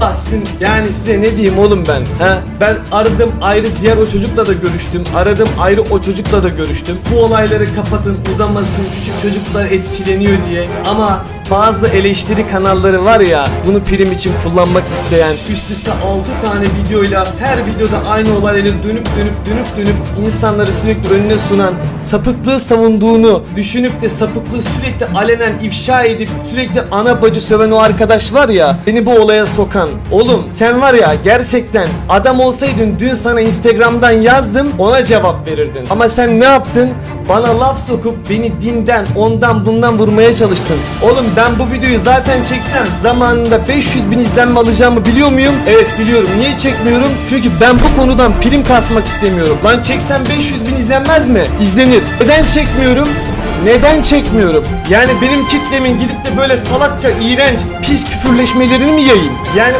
Aslında yani size ne diyeyim oğlum ben ha? Ben aradım ayrı diğer o çocukla da görüştüm. Aradım ayrı o çocukla da görüştüm. Bu olayları kapatın uzamasın küçük çocuklar etkileniyor diye. Ama bazı eleştiri kanalları var ya bunu prim için kullanmak isteyen üst üste 6 tane videoyla her videoda aynı olayları dönüp dönüp dönüp dönüp insanları sürekli önüne sunan sapıklığı savunduğunu düşünüp de sapıklığı sürekli alenen ifşa edip sürekli ana bacı söven o arkadaş var ya beni bu olaya sokan. Oğlum sen var ya gerçekten adam olsaydın dün sana instagramdan yazdım ona cevap verirdin. Ama sen ne yaptın? Bana laf sokup beni dinden ondan bundan vurmaya çalıştın. Oğlum ben bu videoyu zaten çeksem zamanında 500 bin izlenme alacağımı biliyor muyum? Evet biliyorum. Niye çekmiyorum? Çünkü ben bu konudan prim kasmak istemiyorum. Lan çeksem 500 bin izlenmez mi? İzlenir. Neden çekmiyorum? Neden çekmiyorum? Yani benim kitlemin gidip de böyle salakça, iğrenç, pis küfürleşmelerini mi yayayım? Yani